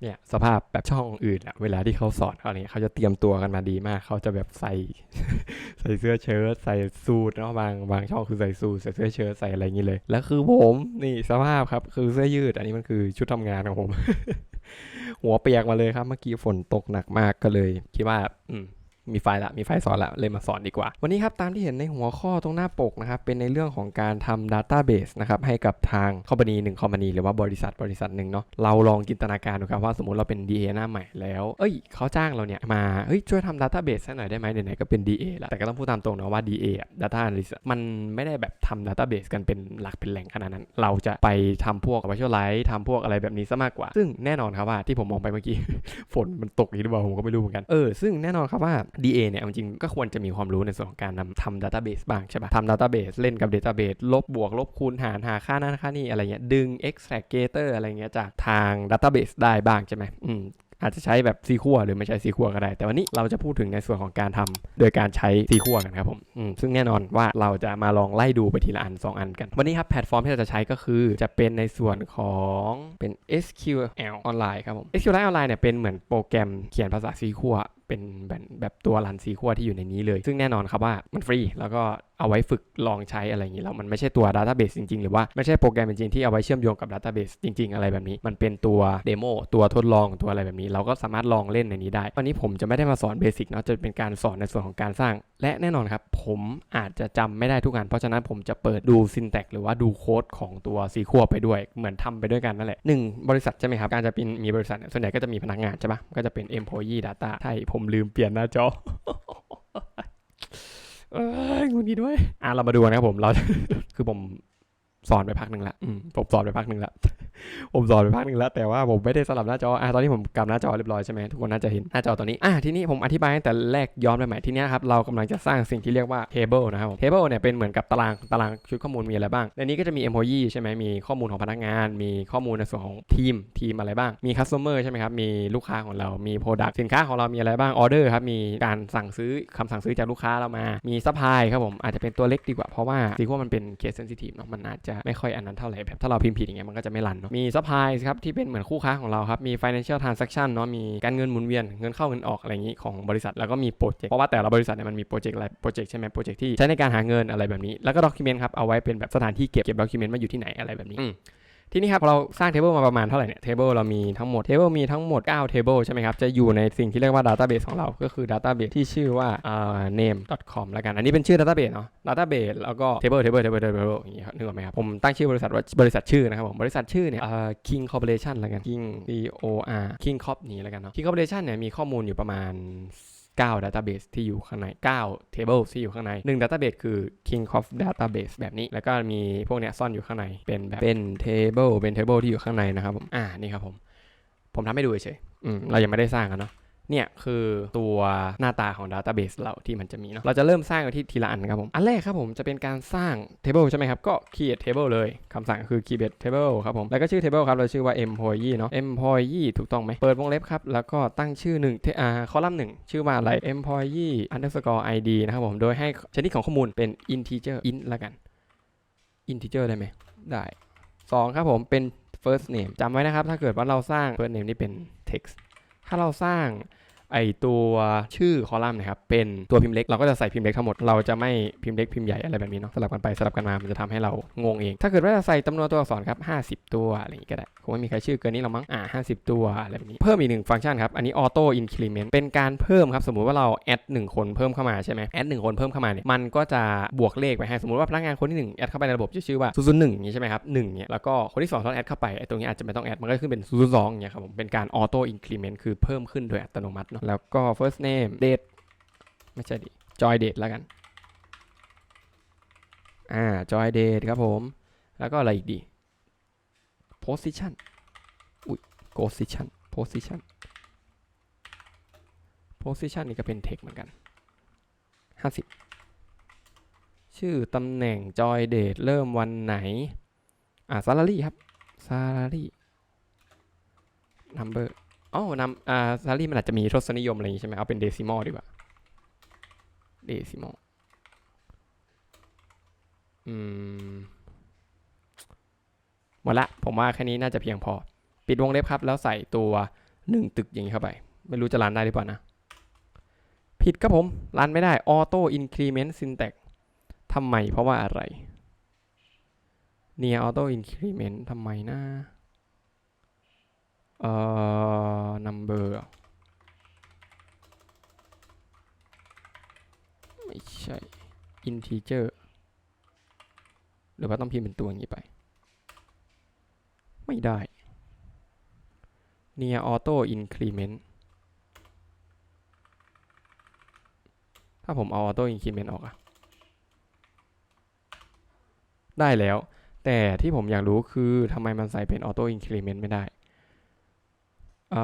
เนี่ยสภาพแบบช่องอื่นอะเวลาที่เขาสอนเขาเนี่ยเขาจะเตรียมตัวกันมาดีมาก เขาจะแบบใส่ ใส่เสื้อเชิ้ตใส่สูทเนาะบางบางช่องคือใส่สูทใส่เสื้อเชิ้ตใส่อะไรอย่างนี้เลย แล้วคือผมนี่สภาพครับคือเสื้อยืด อันนี้มันคือชุดทำงานของผม หัวเปียกมาเลยครับ เมื่อกี้ฝนตกหนักมากก็เลย คิดว่า อืม มีไฟล์ละมีไฟล์สอนละเลยมาสอนดีกว่า วันนี้ครับตามที่เห็นในหัวข้อตรงหน้าปกนะครับเป็นในเรื่องของการทำ Database นะครับให้กับทางคอมพานีหนึ่งคอมพานีหรือว่าบริษัทบริษัทหนึ่งเนาะเราลองจินตนาการดูครับว่าสมมติเราเป็น DA หน้าใหม่แล้วเอ้ยเขาจ้างเราเนี่ยมาเฮ้ยช่วยทำ Database ให้หน่อยได้ไหมไหนๆก็เป็น DA ละแต่ก็ต้องพูดตามตรงนะว่า DA อะ Data Analyst อะมันไม่ได้แบบทำ Database กันเป็นหลักเป็นแหล่งขนาดนั้น เราจะไปทำพวก Visualize ทำพวกอะไรแบบนี้ซะมากกว่า ซึ่งแน่นอนครับว่าที่ผมมองไปเมื่อกี้ ฝนมันตกอีกหรือเปล่าผมก็ไม่รู้เหมือนกันเออซึ่งแน่นอนครับว่า DA เนี่ยเอาจริงก็ควรจะมีความรู้ในส่วนของการนำทำ Database บ้างใช่ปะทำ Database เล่นกับ Database ลบบวกลบคูณหารหาค่านั้นค่านี้อะไรเงี้ยดึง extractor อะไรเงี้ยจากทาง Database ได้บ้างใช่ไหมอืมอาจจะใช้แบบซีคัวหรือไม่ใช้ซีคัวก็ได้ แต่วันนี้เราจะพูดถึงในส่วนของการทำโดยการใช้ซีคัวกันครับผมอืมซึ่งแน่นอนว่าเราจะมาลองไล่ดูไปทีละอัน 2 อันกัน วันนี้ครับแพลตฟอร์มที่เราจะใช้ก็คือ จะเป็นในส่วนของเป็น SQL ออนไลน์ครับผม SQL ออนไลน์เนี่ยเป็นเหมือนโปรแกรมเขียนภาษาซีคัว เป็นแบบแบบตัวรันซีคัวที่อยู่ในนี้เลย ซึ่งแน่นอนครับว่ามันฟรี แล้วก็เอาไว้ฝึกลองใช้อะไรอย่างนี้แล้วมันไม่ใช่ตัว Database จริงๆ หรือว่าไม่ใช่โปรแกรมจริงๆที่เอาไว้เชื่อมโยงกับ Database จริง ๆ อะไรแบบนี้ มันเป็นตัวเดโมตัวทดลองตัวอะไรแบบนี้ เราก็สามารถลองเล่นในนี้ได้ วันนี้ผมจะไม่ได้มาสอนเบสิกเนาะจะเป็นการสอนในส่วนของการสร้าง และแน่นอนครับ ผมอาจจะจำไม่ได้ทุกอันเพราะฉะนั้นผมจะเปิดดู syntax หรือว่าดูโค้ดของตัวซีคัวไปด้วย เหมือนทำไปด้วยกันนั่นแหละหนึ่งบริษัทใช่ไหมครับการจะเป็นมีบริษัทส่วนใหญ่ก็จะมีพนักงานใช่ปะก็จะเป็น employee data ใช่ผมลืมเปลี่ยนหน้าจอเอ้ยงูนี้ด้วย อะเรามาดูกันะครับผมเราคือผมสอนไปพักหนึ่งละอืมผมสอนไปพักหนึ่งละ ผมสอนไปพักหนึ่งแล้วแต่ว่าผมไม่ได้สลับหน้าจออะตอนนี้ผมกำหน้าจอเรียบร้อยใช่ไหมทุกคนน่าจะเห็นหน้าจอตัวนี้อะทีนี้ผมอธิบายแต่แรกย้อนไปใหม่ทีนี้ครับเรากำลังจะสร้างสิ่งที่เรียกว่า table นะครับ table เนี่ยเป็นเหมือนกับตารางตารางชุดข้อมูลมีอะไรบ้างในนี้ก็จะมี employee ใช่ไหมมีข้อมูลของพนักงาน มีข้อมูลในส่วนของทีมทีมอะไรบ้างมี customer ใช่ไหมครับมีลูกค้าของเรามี product สินค้าของเรามีอะไรบ้าง order ครับมีการสั่งซื้อคำสั่งซื้อจากลูกค้าเรามา มี supply ครับผมอาจจะเป็นตัวเล็กดีกว่าเพราะว่าซีว่ามันเป็น case sensitive เนาะมันอาจจะไม่ค่อยอันนั้นเท่าไหร่แบบถ้าเราพิมพ์ผิดอย่างเงี้ยมันก็จะไม่รันเนาะมี supply ครับที่เป็นเหมือนคู่ค้าของเราครับมี financial transaction เนาะมีการเงินหมุนเวียนเงินเข้าเงินออกอะไรอย่างนี้ของบริษัทแล้วก็มีโปรเจกต์เพราะว่าแต่ละบริษัทเนี่ยมันมีโปรเจกต์อะไรโปรเจกต์ใช่ไหมโปรเจกต์ที่ใช้ในการหาเงินอะไรแบบนี้แล้วก็ด็อกิเมนต์ครับเอาไว้เป็นแบบสถานที่เก็บเก็บด็อกิเมนต์มาอยู่ที่ไหนอะไรแบบนี้ ทีนี้ครับเราสร้าง table มาประมาณเท่าไหร่เนี่ย table เรามีทั้งหมด table มีทั้งหมด9 table ใช่ไหมครับจะอยู่ในสิ่งที่เรียกว่า database ของเราก็คือ database ที่ชื่อว่า name.com แล้วกัน อันนี้เป็นชื่อ database เนาะ database แล้วก็ table table table table อย่างเงี้ครับนึกออกไหมครับผมตั้งชื่อบริษัทว่าบริษัทชื่อนะครับผมบริษัทชื่อเนี่ย king corporation แล้วกัน king c o r king corp นี้แล้วกันเนาะ king corporation เนี่ยมีข้อมูลอยู่ประมาณ 9 database ที่อยู่ข้างใน 9 table ที่อยู่ข้างใน 1 database คือ king of database แบบนี้ แล้วก็มีพวกเนี้ยซ่อนอยู่ข้างใน เป็นแบบเป็น table เป็น table ที่อยู่ข้างในนะครับผม อ่า นี่ครับผม ผมทำให้ดูเฉยๆอืมเรายังไม่ได้สร้างกันเนาะ เนี่ยคือตัวหน้าตาของ database เราที่มันจะมีเนาะเราจะเริ่มสร้างกันที่ทีละอันครับผม อันแรกครับผมจะเป็นการสร้าง table ใช่ไหมครับ ก็ create table เลยคำสั่งคือ create table ครับผม แล้วก็ชื่อ table ครับ เราชื่อว่า employee เนาะ employee ถูกต้องไหมเปิดวงเล็บครับ แล้วก็ตั้งชื่อหนึ่งอ่าคอลัมน์หนึ่งชื่อว่าอะไร employee underscore id นะครับผม โดยให้ชนิดของข้อมูลเป็น integer int ละกัน integer ได้ไหมได้สองครับผมเป็น first name จำไว้นะครับ ถ้าเกิดว่าเราสร้าง first name นี่เป็น text ถ้าเราสร้าง ไอตัวชื่อคอลัมน์นะครับเป็นตัวพิมพ์เล็กเราก็จะใส่พิมพ์เล็กทั้งหมดเราจะไม่พิมพ์เล็กพิมพ์ใหญ่อะไรแบบนี้เนาะสลับกันไปสลับกันมามันจะทำให้เรางงเอง ถ้าเกิดว่าจะใส่จำนวนตัวอักษรครับ50 ตัวอะไรอย่างนี้ก็ได้คงไม่มีใครชื่อเกินนี้หรอกมั้งอ่า50 ตัวอะไรแบบนี้เพิ่มอีกหนึ่งฟังก์ชันครับอันนี้ auto increment เป็นการเพิ่มครับสมมุติว่าเราแอดหนึ่งคนเพิ่มเข้ามาใช่ไหมแอดหนึ่งคนเพิ่มเข้ามาเนี่ยมันก็จะบวกเลขไปให้สมมติว่าพนักงานคนที่หนึ่งแอดเข้าไปในระบบจะชื่อว่า001อย่างนี้ใช่ไหมครับหนึ่งเนี่ยแล้วก็คนที่สองต้องแอดเข้าไปไอ้ตรงนี้อาจจะไม่ต้องแอดมันก็ขึ้นเป็น002อย่างเงี้ยครับผมเป็นการ auto increment คือเพิ่มขึ้นโดยอัตโนมัติเนาะแล้วก็ first name date ไม่ใช่ดิ joy date แล้วกัน อ่า joy date ครับผม แล้วก็อะไรอีกดี position อุ้ย position position position นี่ก็เป็น text เหมือนกัน 50 ชื่อตำแหน่ง joy date เริ่มวันไหน อ่า salary ครับ salary number อ๋อนำอ่า salary มันอาจจะมีทศนิยมอะไรอย่างงี้ใช่ไหมเอาเป็น decimal ดีกว่า decimal อืมหมดละ ผมว่าแค่นี้น่าจะเพียงพอ ปิดวงเล็บครับ แล้วใส่ตัวหนึ่งตึกอย่างนี้เข้าไป ไม่รู้จะรันได้หรือเปล่านะ ผิดครับผมรันไม่ได้ auto increment syntax ทำไมเพราะว่าอะไรเนี่ย auto increment ทำไมนะ เอ่อ number เหรอไม่ใช่ integer หรือว่าต้องพิมพ์เป็นตัวอย่างนี้ไป ไม่ได้ near auto increment ถ้าผมเอา auto increment ออกอะได้แล้ว แต่ที่ผมอยากรู้คือทำไมมันใส่เป็น auto increment ไม่ได้ เอ่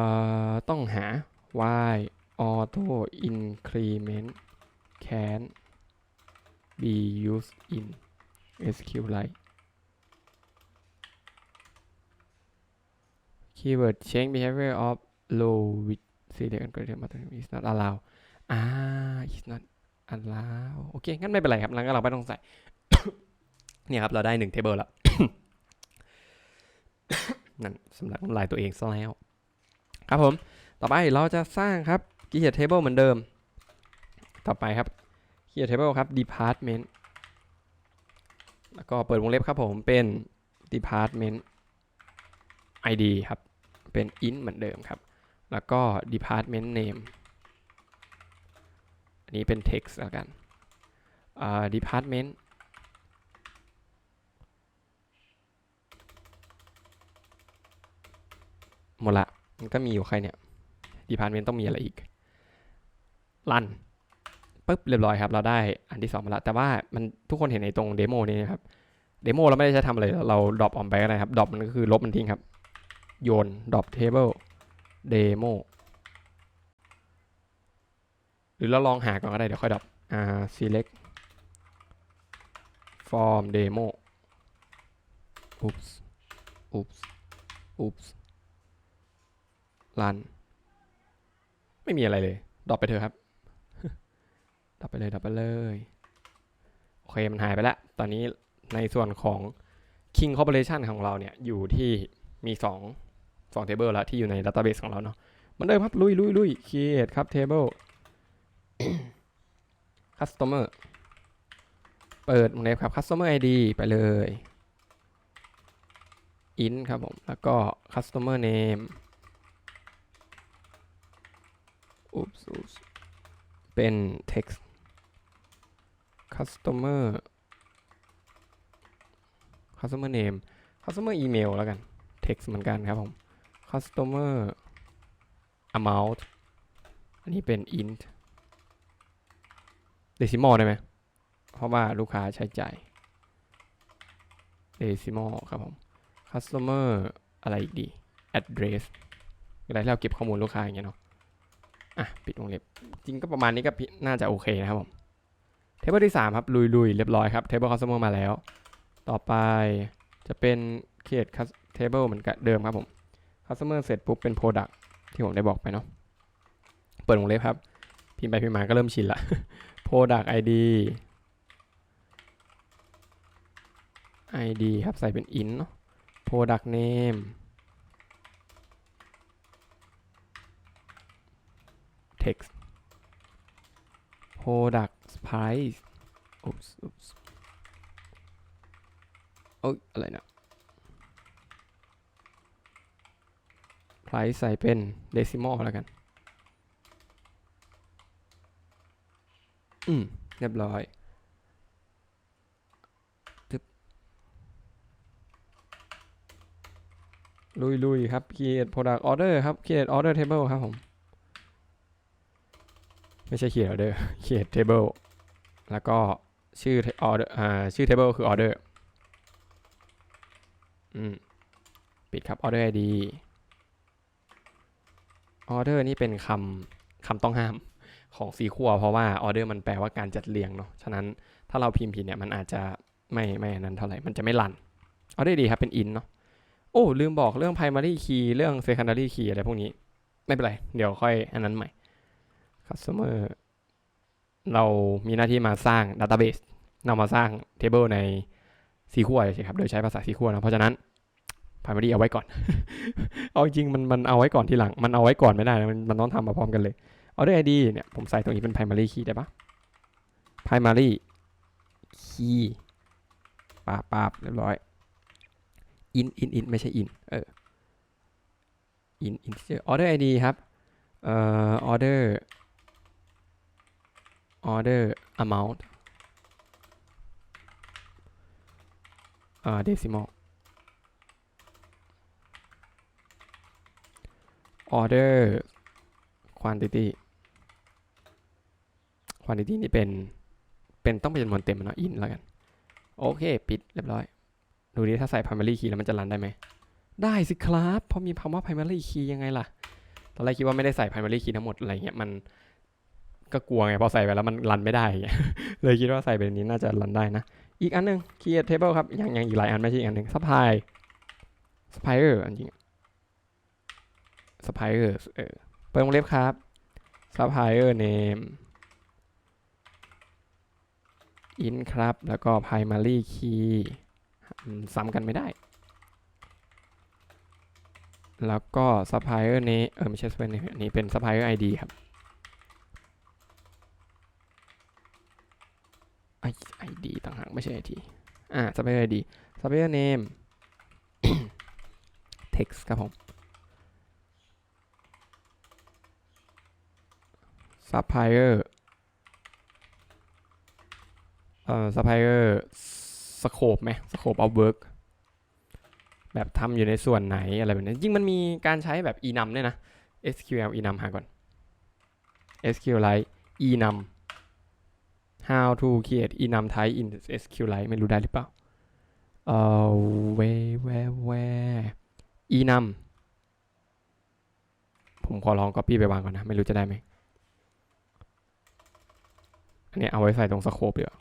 อต้องหา y auto increment can be used in SQLite keyword change behavior of low with select and greater matter is not allow อ่า is not allow โอเค งั้นไม่เป็นไรครับงั้นก็เราไม่ต้องใส่ เนี่ยครับ เราได้หนึ่ง table แล้ว นั่นสำหรับลายตัวเองซะแล้ว ครับผม ต่อไปเราจะสร้างครับ create table เหมือนเดิม ต่อไปครับ create table ครับ department แล้วก็เปิดวงเล็บครับผมเป็น department id ครับ เป็น int เหมือนเดิมครับ แล้วก็ department name อันนี้เป็น text แล้วกันอ่า department หมดละ มันก็มีอยู่ใครเนี่ย department ต้องมีอะไรอีกรันปุ๊บเรียบร้อยครับ เราได้อันที่สองมาแล้ว แต่ว่ามันทุกคนเห็นในตรงเดโมนี้นะครับเดโมเราไม่ได้ใช้ทำอะไร เราดรอปออกไปก็ได้ครับดรอปมันก็คือลบมันทิ้งครับ โยน drop table demo หรือเราลองหาก่อนก็ได้ เดี๋ยวค่อยดรอปอ่า select form demo oops oops oops run ไม่มีอะไรเลยดรอปไปเถอะครับดรอปไปเลยดรอปไปเลยโอเคมันหายไปแล้ว ตอนนี้ในส่วนของ King Corporation ของเราเนี่ย อยู่ที่มี 2 2 table แล้วที่อยู่ใน database ของเราเนาะมันเดิมครับ ลุยลุยลุย create ครับ table customer เปิดวงเล็บครับ customer id ไปเลย in ครับผม แล้วก็ customer name oops oops เป็น text customer customer name customer email แล้วกัน text เหมือนกันครับผม customer amount อันนี้เป็น int decimal ได้ไหม เพราะว่าลูกค้าใช้จ่าย decimal ครับผม customer อะไรอีกดี address อะไรที่เราเก็บข้อมูลลูกค้าอย่างเงี้ยเนาะ อะปิดวงเล็บจริงก็ประมาณนี้ก็น่าจะโอเคนะครับผมเทเบิลที่ 3 ครับ ลุยๆ เรียบร้อยครับ table customer มาแล้ว ต่อไปจะเป็น create cus- table เหมือนกับเดิมครับผม customer เสร็จปุ๊บเป็น product ที่ผมได้บอกไปเนาะเปิดวงเล็บครับ พิมพ์ไปพิมพ์มาก็เริ่มชินละ product id id ครับใส่เป็น int เนาะ product name text product price oops oops โอ้ยอะไรนะ price ใส่เป็น decimal แล้วกัน อืม เรียบร้อยทึบลุยลุยครับ create product order ครับ create order table ครับผม ไม่ใช่ create order create table แล้วก็ชื่อ order อ่าชื่อ table คือ order อืมปิดครับ order id order นี่เป็นคำคำต้องห้ามของสีขั้วเพราะว่า order มันแปลว่าการจัดเรียงเนาะฉะนั้นถ้าเราพิมพ์ผิดเนี่ยมันอาจจะไม่ไม่นนั้นเท่าไหร่ มันจะไม่รัน order id ครับเป็น int เนาะโอ้ลืมบอกเรื่อง primary key เรื่อง secondary key อะไรพวกนี้ ไม่เป็นไร เดี๋ยวค่อยอันนั้นใหม่ customer เรามีหน้าที่มาสร้าง database นำมาสร้าง table ใน SQL ใช่ครับ โดยใช้ภาษา SQL นะ เพราะฉะนั้น primary เอาไว้ก่อน เอาจริงมันมันเอาไว้ก่อนทีหลัง มันเอาไว้ก่อนไม่ได้นะมันมันต้องทำมาพร้อมกันเลย order id เนี่ยผมใส่ตรงนี้เป็น primary key ได้ปะ primary key ปาบปาบเรียบร้อย in in in ไม่ใช่ in เออ in in order id ครับเอ่อ order order amount อ่า decimal order quantity quantity นี่เป็น เป็นต้องเป็นจำนวนเต็มเนาะ in แล้วกัน โอเค ปิดเรียบร้อย ดูดิถ้าใส่ primary key แล้วมันจะรันได้ไหม ได้สิครับ เพราะมีคำว่า primary key ยังไงล่ะ ตอนแรกคิดว่าไม่ได้ใส่ primary key ทั้งหมดอะไรเงี้ย มัน ก็กลัวไงพอใส่ไปแล้วมันรันไม่ได้เลยคิดว่าใส่เป็นนี้น่าจะรันได้นะ อีกอันหนึ่ง create table ครับยังยังอีกหลายอันไม่ใช่อีกอันหนึ่ง supply supplier อันจริง supplier เออเปิดวงเล็บครับ supplier name in ครับ แล้วก็ primary key ซ้ำกันไม่ได้ แล้วก็ supplier นี้เออไม่ใช่ supplier name อันนี้เป็น supplier ID ครับ I- ID ต่างหากไม่ใช่ ID อ่า supplier ID supplier name text ครับผม supplier เอ่อ supplier scope ไหม scope of work แบบทำอยู่ในส่วนไหนอะไรแบบนี้จริงมันมีการใช้แบบ enum ด้วยนะ SQL enum หาก่อน SQLite enum how to create enum type in SQLite ไม่รู้ได้หรือเปล่าเอ่อ where where where enum ผมขอลอง copy ไปวางก่อนนะ ไม่รู้จะได้ไหมอันนี้เอาไว้ใส่ตรงสโคปเดี๋ยว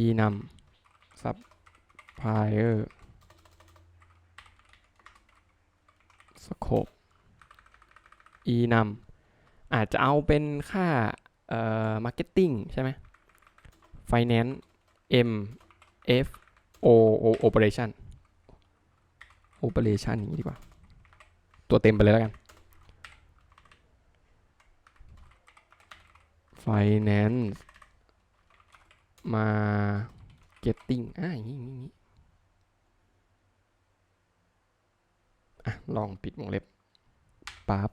enum supplier scope enum อาจจะเอาเป็นค่า เอ่อ marketing ใช่ไหม finance m f o o operation operation อย่างนี้ดีกว่า ตัวเต็มไปเลยแล้วกัน finance marketing อะอย่างนี้อย่างนี้อย่างนี้อะ ลองปิดวงเล็บปั๊บ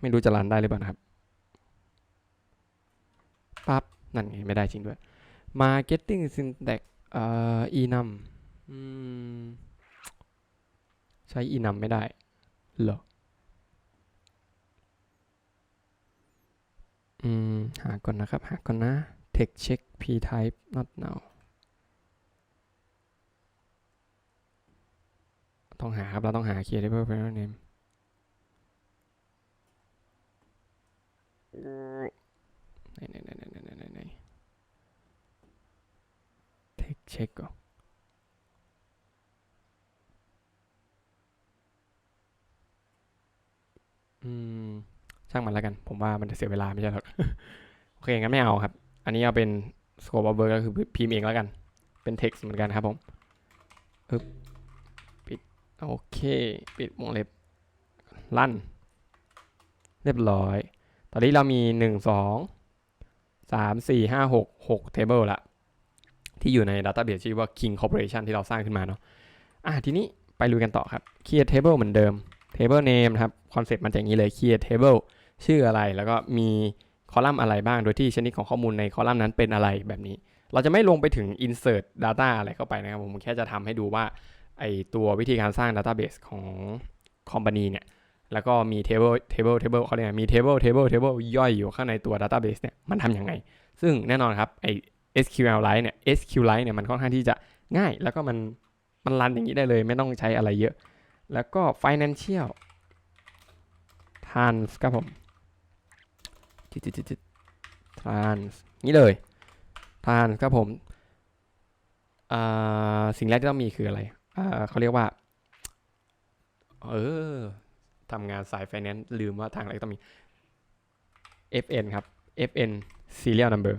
ไม่รู้จะรันได้หรือเปล่านะครับปั๊บนั่นไงไม่ได้จริงด้วย marketing syntax เอ่อ enum อืมใช้ enum ไม่ได้เหรออืมหาก่อนนะครับ หาก่อนนะ text check p type not now ต้องหาครับ เราต้องหา creatable variable name ไหนไหนไหนไหนไหนไหนไหน text check ก่อนอืม ช่างมันแล้วกัน ผมว่ามันจะเสียเวลาไม่ใช่หรอก โอเค งั้นไม่เอาครับ อันนี้เอาเป็น scope of work ก็คือพิมพ์เองแล้วกัน เป็น text เหมือนกันครับผมอึบปิด โอเค ปิดวงเล็บ ลั่น เรียบร้อย ตอนนี้เรามี 1 2 3 4 5 6 6 table ละ ที่อยู่ใน database ชื่อว่า King Corporation ที่เราสร้างขึ้นมาเนาะอะทีนี้ไปลุยกันต่อครับ create table เหมือนเดิม table name นะครับ คอนเซ็ปต์มันจะอย่างนี้เลย create table ชื่ออะไรแล้วก็มีคอลัมน์อะไรบ้าง โดยที่ชนิดของข้อมูลในคอลัมน์นั้นเป็นอะไรแบบนี้ เราจะไม่ลงไปถึง insert data อะไรเข้าไปนะครับ ผมแค่จะทำให้ดูว่าไอตัววิธีการสร้าง database ของ company เนี่ย แล้วก็มี table table table เขาเรียกมี table table table ย่อยอยู่ข้างในตัว database เนี่ยมันทำยังไง ซึ่งแน่นอนครับไอ SQLite เนี่ย SQLite เนี่ยมันค่อนข้างที่จะง่ายแล้วก็มันมันรันอย่างนี้ได้เลยไม่ต้องใช้อะไรเยอะ แล้วก็ financial trans ครับผมจิตจิตจิต trans นี้เลย trans ครับผมสิ่งแรกที่ต้องมีคืออะไรเขาเรียกว่า เออ ทำงานสาย finance ลืมว่าทางอะไรต้องมี FN ครับ FN serial number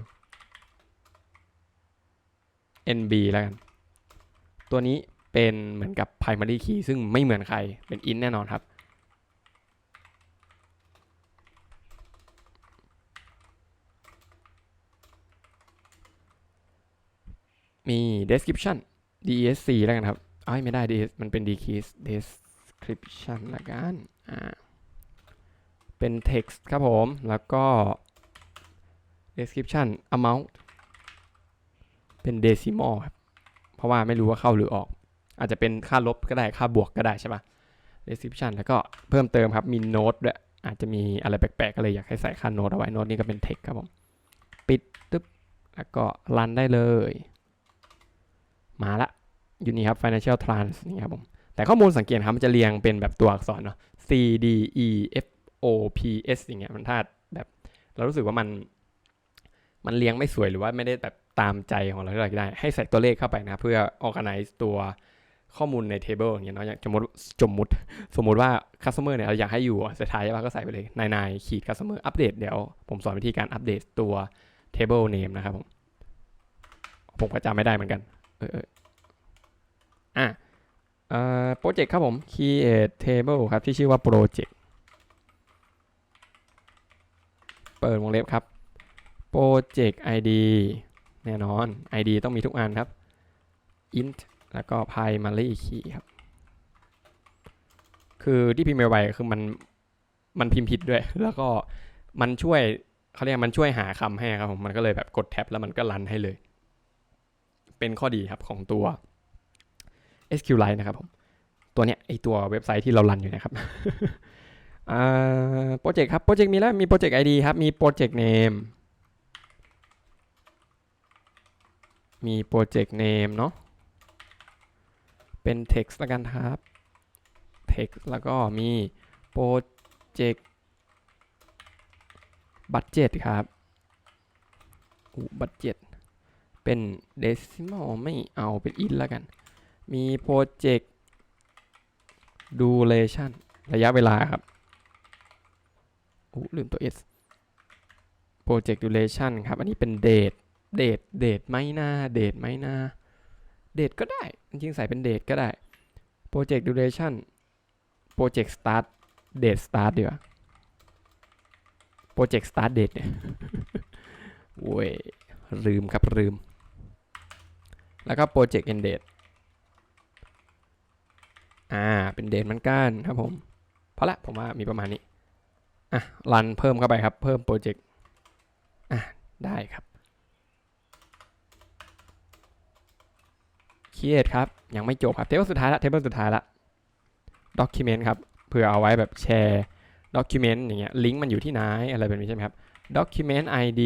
nb แล้วกัน ตัวนี้เป็นเหมือนกับ primary key ซึ่งไม่เหมือนใครเป็น int แน่นอนครับ มี description desc แล้วกันครับอ้ไม่ได้ ds มันเป็น decrease description ละกัน อ่า เป็น text ครับผม แล้วก็ description amount เป็น decimal ครับ เพราะว่าไม่รู้ว่าเข้าหรือออก อาจจะเป็นค่าลบก็ได้ ค่าบวกก็ได้ใช่ปะ description แล้วก็เพิ่มเติมครับ มี note ด้วย อาจจะมีอะไรแปลกๆ ก็เลยอยากให้ใส่ค่า note เอาไว้ note นี่ก็เป็น text ครับผม ปิดตึ๊บ แล้วก็รันได้เลย มาละ อยู่นี่ครับ financial trans นี่ครับผม แต่ข้อมูลสังเกตครับมันจะเรียงเป็นแบบตัวอักษรเนาะ C D E F O P S อย่างเงี้ยมันถ้าแบบเรารู้สึกว่ามันมันเรียงไม่สวยหรือว่าไม่ได้แบบตามใจของเราที่เราอยากได้ ให้ใส่ตัวเลขเข้าไปนะ เพื่อ organize ตัวข้อมูลใน table อย่างเงี้ยเนาะอย่างสมมติสมมติสมมติว่า customer เนี่ยเราอยากให้อยู่สุดท้ายใช่ปะก็ใส่ไปเลยนายนายขีด customer อัปเดตเดี๋ยวผมสอนวิธีการอัปเดตตัว table name นะครับผม ผมก็จำไม่ได้เหมือนกัน เออเอออะ โปรเจกต์ครับผม create table ครับ ที่ชื่อว่า project เปิดวงเล็บครับ project id แน่นอน id ต้องมีทุกอันครับ int แล้วก็ primary key ครับ คือที่พิมพ์ไวๆคือมัน มันพิมพ์ผิดด้วย แล้วก็มันช่วยเขาเรียกมันช่วยหาคำให้ครับผม มันก็เลยแบบกดแท็บแล้วมันก็รันให้เลย เป็นข้อดีครับของตัว SQLite นะครับผม ตัวเนี้ยไอตัวเว็บไซต์ที่เรารันอยู่นะครับโปรเจกต์ครับ โปรเจกต์มีแล้ว มีโปรเจกต์ ID ครับ มีโปรเจกต์ name มีโปรเจกต์ name เนาะ เป็น text ละกันครับ text แล้วก็มีโปรเจกต์ budget ครับอู้ budget เป็น decimal ไม่เอาเป็น int แล้วกัน มีโปรเจกต์ดูเลชันระยะเวลาครับอู้ลืมตัว S project duration ครับ อันนี้เป็นเดทเดทเดทไม่น่าเดทไม่น่าเดทก็ได้ จริงใส่เป็นเดทก็ได้โ project duration project start date start ดีกว่าปรเจกต์สตาร์ทเดทเนี่ยโว้ยลืมครับลืม แล้วก็โปรเจกต์เอนเดท อ่า เป็น date เหมือนกันครับผมพอละผมว่ามีประมาณนี้ อะ รันเพิ่มเข้าไปครับ เพิ่มโปรเจกต์ อะ ได้ครับ create ครับ ยังไม่จบครับ เทเบิลสุดท้ายละ เทเบิลสุดท้ายละ document ครับ เพื่อเอาไว้แบบแชร์ document อย่างเงี้ย ลิงก์มันอยู่ที่ไหน อะไรแบบนี้ใช่ไหมครับ document id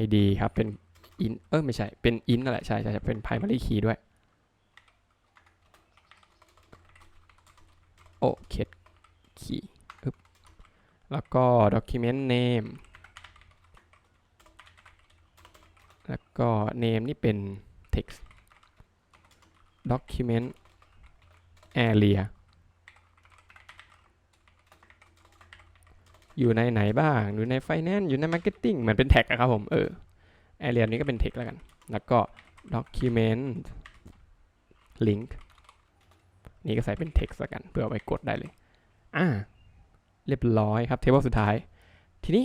id ครับ เป็น in เออไม่ใช่ เป็น in นั่นแหละ ใช่ใช่เป็น primary key ด้วย โอเค key อึ๊บแล้วก็ document name แล้วก็ name นี่เป็น text document area อยู่ในไหนบ้าง อยู่ใน finance อยู่ใน marketing เหมือนเป็น tag อะครับผม เออ area นี้ก็เป็น text แล้วกัน แล้วก็ document link นี่ก็ใส่เป็น text ละกัน เพื่อเอาไว้กดได้เลย อ่า เรียบร้อยครับ table สุดท้าย ทีนี้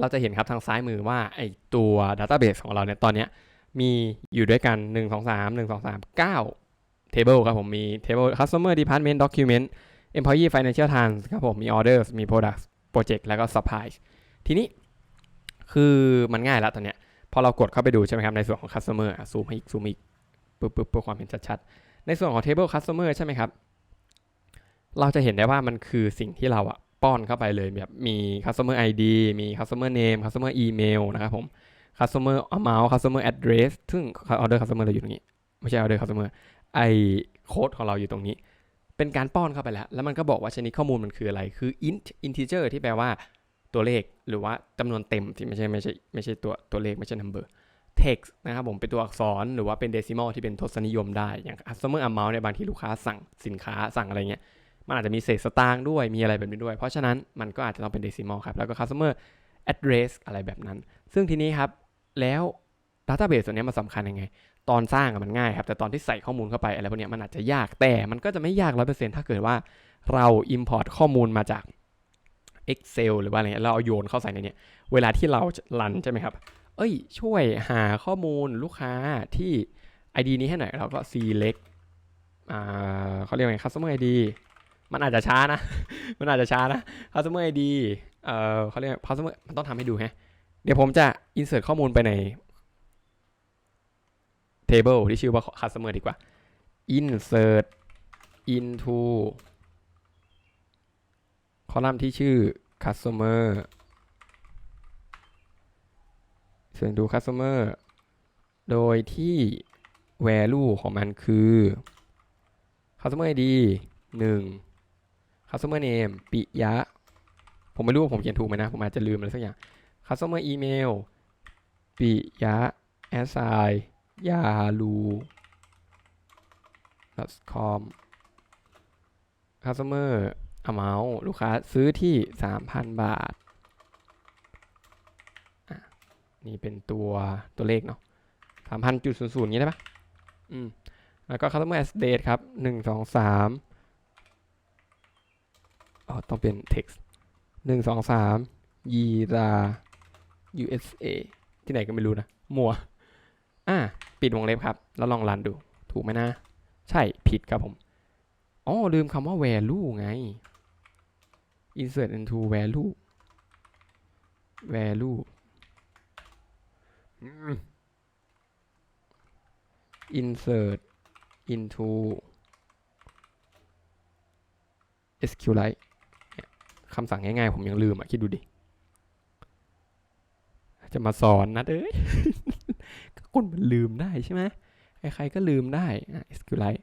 เราจะเห็นครับทางซ้ายมือว่าไอตัว database ของเราเนี่ยตอนเนี้ยมีอยู่ด้วยกัน 1 2 3 1 2 3 9 table ครับผมมี table customer department document employee financial trans ครับผมมี orders มี products project แล้วก็ supplies ทีนี้คือมันง่ายแล้วตอนเนี้ยพอเรากดเข้าไปดูใช่ไหมครับในส่วนของ customer อะซูมให้อีกซูมอีกปึ๊บปึ๊บเพื่อความเห็นชัดๆ ในส่วนของ table customer ใช่ไหมครับ เราจะเห็นได้ว่ามันคือสิ่งที่เราอะป้อนเข้าไปเลยแบบมี customer ID มี customer name customer email นะครับผม customer amount customer address ซึ่ง order customer เราอยู่ตรงนี้ ไม่ใช่ order customer ไอโค้ดของเราอยู่ตรงนี้ เป็นการป้อนเข้าไปแล้ว แล้วมันก็บอกว่าชนิดข้อมูลมันคืออะไร คือ int integer ที่แปลว่าตัวเลขหรือว่าจำนวนเต็มที่ไม่ใช่ไม่ใช่ไม่ใช่ตัวตัวเลขไม่ใช่ number text นะครับผมเป็นตัวอักษรหรือว่าเป็น decimal ที่เป็นทศนิยมได้ อย่าง customer amount เนี่ยบางทีลูกค้าสั่งสินค้าสั่งอะไรเงี้ยมันอาจจะมีเศษสตางค์ด้วยมีอะไรแบบนี้ด้วย เพราะฉะนั้นมันก็อาจจะต้องเป็น decimal ครับ แล้วก็ customer address อะไรแบบนั้น ซึ่งทีนี้ครับ แล้ว database ตัวนี้มันสำคัญยังไง ตอนสร้างมันง่ายครับ แต่ตอนที่ใส่ข้อมูลเข้าไปอะไรพวกนี้มันอาจจะยากแต่มันก็จะไม่ยาก 100%ถ้าเกิดว่าเรา import ข้อมูลมาจาก Excel หรือว่าอะไรเงี้ยเราเอาโยนเข้าใส่ในนี้เวลาที่เรารันใช่ไหมครับ เอ้ย ช่วยหาข้อมูลลูกค้าที่ ID นี้ให้หน่อยเราก็ select อ่าเขาเรียกว่าไง customer ID มันอาจจะช้านะ มันอาจจะช้านะ customer ID เอ่อเขาเรียก customer มันต้องทำให้ดูฮะ เดี๋ยวผมจะ insert ข้อมูลไปใน table ที่ชื่อว่า customer ดีกว่า insert into คอลัมน์ที่ชื่อ customer เสียงดู customer โดยที่ value ของมันคือ customer id 1 customer name ปิยะ ผมไม่รู้ว่าผมเขียนถูกไหมนะ ผมอาจจะลืมอะไรสักอย่าง customer email ปิยะ assign ยาลู com customer amount ลูกค้าซื้อที่ 3,000 บาทอะ นี่เป็นตัวตัวเลขเนาะ3,000จุดศูนย์ศูนย์งนี้ได้ปะอืม แล้วก็ customer as date ครับ1 2 3อ๋อ ต้องเป็น text 1 2 3ยีรา USA ที่ไหนก็ไม่รู้นะ มัว อะปิดวงเล็บครับ แล้วลองรันดู ถูกไหมนะ ใช่ ผิดครับผม อ๋อ ลืมคำว่า value ไง insert into value value insert into sqlite คำสั่งง่ายๆ ผมยังลืมอะ คิดดูดิ จะมาสอนนะเอ้ยคนมันลืมได้ใช่ไหมใครๆก็ลืมได้ sqlite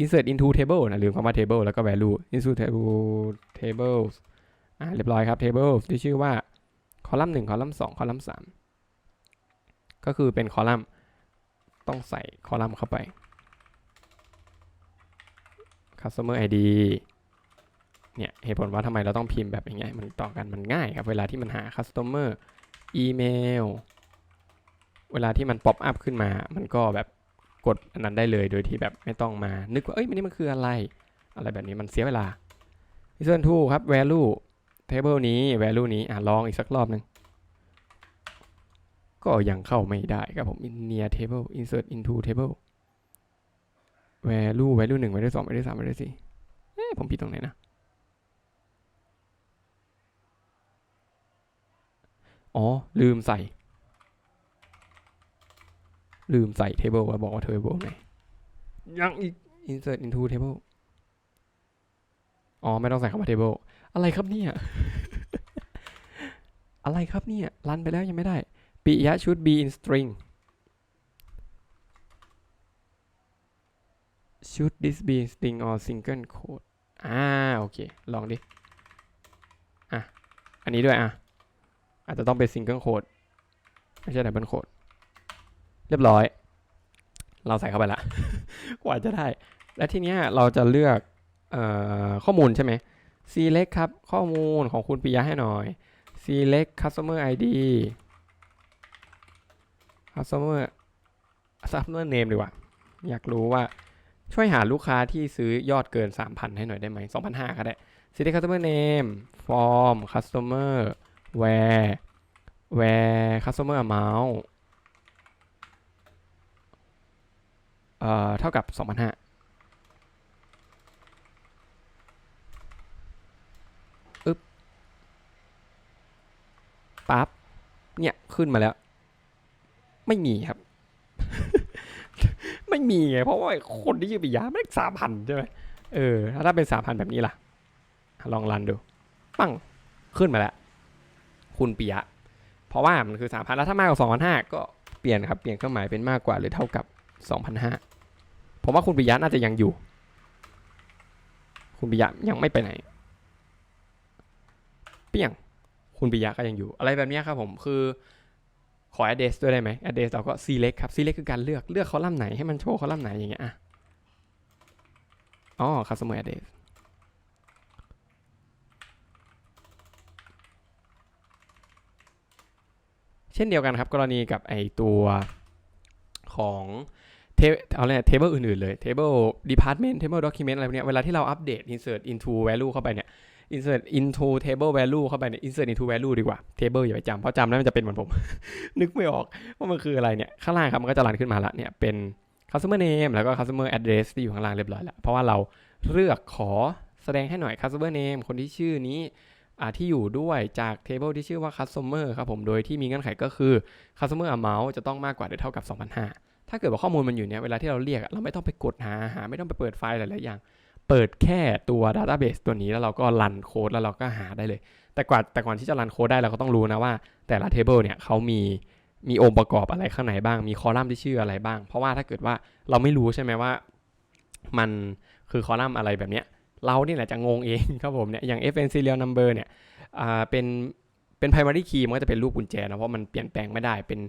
insert into table นะ ลืมคำว่า table แล้วก็ value into table tables อ่าเรียบร้อยครับ tables ที่ชื่อว่า column 1 column 2 column 3 ก็คือเป็นคอลัมน์ต้องใส่คอลัมน์เข้าไป customer ID เนี่ยเหตุผลว่าทำไมเราต้องพิมพ์แบบอย่างเงี้ยมันต่อกันมันง่ายครับ เวลาที่มันหา customer email เวลาที่มัน pop up ขึ้นมา มันก็แบบกดอันนั้นได้เลยโดยที่แบบไม่ต้องมา นึกว่า เอ้ยมันนี่มันคืออะไร อะไรแบบนี้มันเสียเวลา Listen to ครับ value table นี้ value นี้อะลองอีกสักรอบหนึ่ง ก็ยังเข้าไม่ได้ครับผม near table insert into table value value หนึ่ง value สอง value สาม value สี่เอ๊ะผมผิดตรงไหนนะ อ๋อ ลืมใส่ ลืมใส่ table ว่าบอกว่า table ไหนยังอีก insert into table อ๋อ ไม่ต้องใส่คำว่า table อะไรครับเนี่ย อะไรครับเนี่ย รันไปแล้วยังไม่ได้ ปิยะ should be in string should this be in string or single quote อ่าโอเค ลองดิ อะ อันนี้ด้วยอะ อาจจะต้องเป็น single quote ไม่ใช่ double quote เรียบร้อย เราใส่เข้าไปละกว่าจะได้ และทีเนี้ยเราจะเลือกออข้อมูลใช่ไหม select ครับ ข้อมูลของคุณปิยะให้หน่อย select customer ID customer customer name ดีกว่า อยากรู้ว่าช่วยหาลูกค้าที่ซื้อยอดเกิน 3,000 ให้หน่อยได้ไหม2,500 ก็ได้ select customer name form customer where where customer amount เอ่อ เท่ากับ 2,500อึ๊บปั๊บเนี่ย ขึ้นมาแล้ว ไม่มีครับ ไม่มีไงเพราะว่าคนที่ชื่อปิยะไม่ได้สามพันใช่ไหมเออถ้าเป็นสามพันแบบนี้ล่ะ ลองรันดู ปังขึ้นมาแล้ว คุณปิยะ เพราะว่ามันคือสามพันแล้วถ้ามากกว่าสองพันห้าก็เปลี่ยนครับ เปลี่ยนเครื่องหมายเป็นมากกว่าหรือเท่ากับสองพันห้าผมว่าคุณปิยะน่าจะยังอยู่ คุณปิยะยังไม่ไปไหน เปี้ยง คุณปิยะก็ยังอยู่ อะไรแบบนี้ครับผมคือ ขอ address ด้วยได้ไหม address เราก็ select ครับ select คือการเลือกเลือกคอลัมน์ไหนให้มันโชว์คอลัมน์ไหนอย่างเงี้ยอะอ๋อ customer address เช่นเดียวกันครับ กรณีกับไอตัวของเทเอาเลยเทเบิลอื่นๆเลย table department table document อะไรพวกเนี้ยเวลาที่เราอัปเดต insert into value เข้าไปเนี่ย insert into table value เข้าไปเนี่ย insert into value ดีกว่า table อย่าไปจำเพราะจำแล้วมันจะเป็นเหมือนผม นึกไม่ออกว่ามันคืออะไรเนี่ย ข้างล่างครับมันก็จะรันขึ้นมาละเนี่ยเป็น customer name แล้วก็ customer address ที่อยู่ข้างล่างเรียบร้อยแล้ว เพราะว่าเราเลือกขอแสดงให้หน่อย customer name คนที่ชื่อนี้ที่อยู่ด้วยจาก table ที่ชื่อว่า customer ครับผม โดยที่มีเงื่อนไขก็คือ customer amount จะต้องมากกว่าหรือเท่ากับ 2,500ถ้าเกิดว่าข้อมูลมันอยู่เนี่ยเวลาที่เราเรียกเราไม่ต้องไปกดหาหา ไม่ต้องไปเปิดไฟล์หลายๆอย่าง เปิดแค่ตัว database ตัวนี้แล้วเราก็รันโค้ดแล้วเราก็หาได้เลย แต่กว่าแต่ก่อนที่จะรันโค้ดได้เราก็ต้องรู้นะว่า แต่ละ table เนี่ยเขามีมีองค์ประกอบอะไรข้างในบ้าง มีคอลัมน์ที่ชื่ออะไรบ้าง เพราะว่าถ้าเกิดว่าเราไม่รู้ใช่ไหมว่า มันคือคอลัมน์อะไรแบบเนี้ย เรานี่แหละจะงงเองครับผมเนี่ย อย่าง FN serial number เนี่ย อ่า เป็น เป็น primary key มันก็จะเป็นรูปกุญแจนะ เพราะมันเปลี่ยนแปลงไม่ได้ เป็น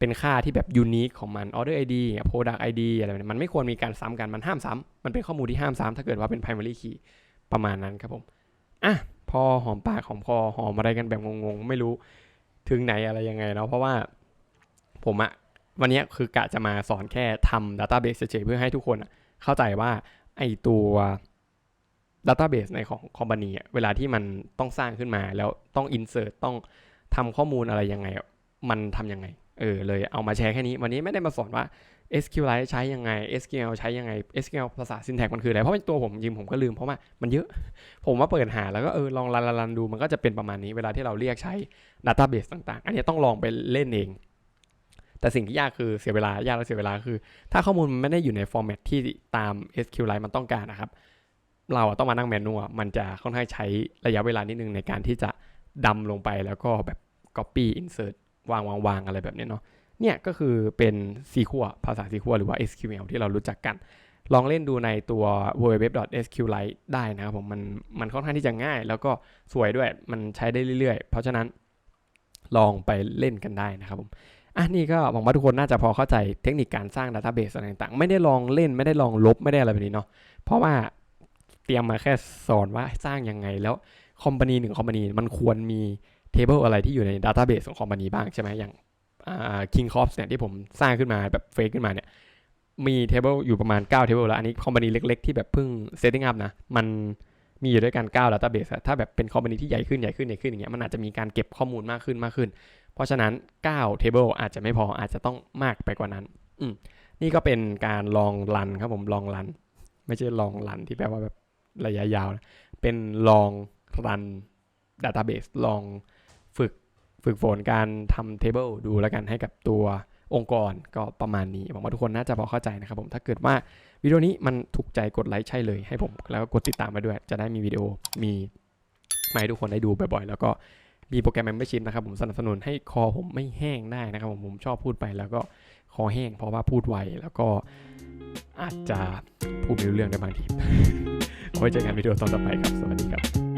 เป็นค่าที่แบบ unique ของมัน order ID product ID อะไรแบบนี้มันไม่ควรมีการซ้ำกันมันห้ามซ้ำมันเป็นข้อมูลที่ห้ามซ้ำถ้าเกิดว่าเป็น primary key ประมาณนั้นครับผมอะพอหอมปากหอมคอหอมอะไรกันแบบงงๆ ไม่รู้ถึงไหนอะไรยังไงเนาะเพราะว่าผมอะวันนี้คือกะจะมาสอนแค่ทำ database เฉยๆเพื่อให้ทุกคนเข้าใจว่าไอตัว database ในของคอมพานีเวลาที่มันต้องสร้างขึ้นมาแล้วต้อง insert ต้องทำข้อมูลอะไรยังไง มันทำยังไง เออเลยเอามาแชร์แค่นี้ วันนี้ไม่ได้มาสอนว่า SQLite ใช้ยังไง SQL ใช้ยังไง SQL ภาษา syntax มันคืออะไร เพราะเป็นตัวผมจริงผมก็ลืมเพราะว่ามันเยอะ ผมว่าเปิดหาแล้วก็เออลองรันรันดูมันก็จะเป็นประมาณนี้เวลาที่เราเรียกใช้ database ต่างๆ อันนี้ต้องลองไปเล่นเอง แต่สิ่งที่ยากคือเสียเวลายากและเสียเวลาคือ ถ้าข้อมูลมันไม่ได้อยู่ในฟอร์แมตที่ตาม SQLite มันต้องการนะครับ เราต้องมานั่งแมนนวลมันจะค่อนข้างใช้ระยะเวลานิดนึงในการที่จะดำลงไปแล้วก็แบบ copy insert วางวางวางอะไรแบบนี้เนาะเนี่ยก็คือเป็น SQL ภาษา SQL หรือว่า SQL ที่เรารู้จักกัน ลองเล่นดูในตัว www.sqlite ได้นะครับผมมันมันค่อนข้างที่จะง่าย แล้วก็สวยด้วยมันใช้ได้เรื่อยๆ เพราะฉะนั้นลองไปเล่นกันได้นะครับผมอะนี่ก็หวังว่าทุกคนน่าจะพอเข้าใจเทคนิคการสร้าง Database อะไรต่างๆ ไม่ได้ลองเล่นไม่ได้ลองลบไม่ได้อะไรแบบนี้เนาะเพราะว่าเตรียมมาแค่สอนว่าสร้างยังไงแล้วคอมพานีหนึ่งคอมพานีมันควรมี เทเบิลอะไรที่อยู่ใน Database ของคอมพานีบ้างใช่ไหมอย่างคิงคอ p เนี่ยที่ผมสร้างขึ้นมาแบบเฟกขึ้นมาเนี่ยมีเทเบิลอยู่ประมาณ 9 เทเบิลแล้ว อันนี้คอมพานีเล็กๆ ที่แบบเพิ่งเซตติ้งอัพนะ มันมีอยู่ด้วยกัน9 Database ถ้าแบบเป็นคอมพานีที่ใหญ่ขึ้นใหญ่ขึ้นใหญ่ขึ้นอย่างเงี้ยมันอาจจะมีการเก็บข้อมูลมากขึ้นมากขึ้น เพราะฉะนั้น9 Table อาจจะไม่พออาจจะต้องมากไปกว่านั้นอืมนี่ก็เป็นการลองรันครับผมลองรัน ไม่ใช่ลองรันที่แปลว่าแบบระยะยาวนะเป็นลองรัน Database ลอง ฝึกฝึกฝนการทำ table ดูแล้วกันให้กับตัวองค์กรก็ประมาณนี้หวังว่าทุกคนน่าจะพอเข้าใจนะครับผมถ้าเกิดว่าวิดีโอนี้มันถูกใจกดไลค์ใช่เลยให้ผม แล้วก็กดติดตามมาด้วย จะได้มีวิดีโอมีมาให้ทุกคนได้ดูบ่อยๆ แล้วก็มีโปรแกรม membership นะครับผมสนับสนุนให้คอผมไม่แห้งได้นะครับผมผมชอบพูดไปแล้วก็คอแห้งเพราะว่าพูดไวแล้วก็อาจจะพูดไม่รู้เรื่องในบางทีเอาไว้เจอกันวิดีโอตอนต่อไปครับ สวัสดีครับ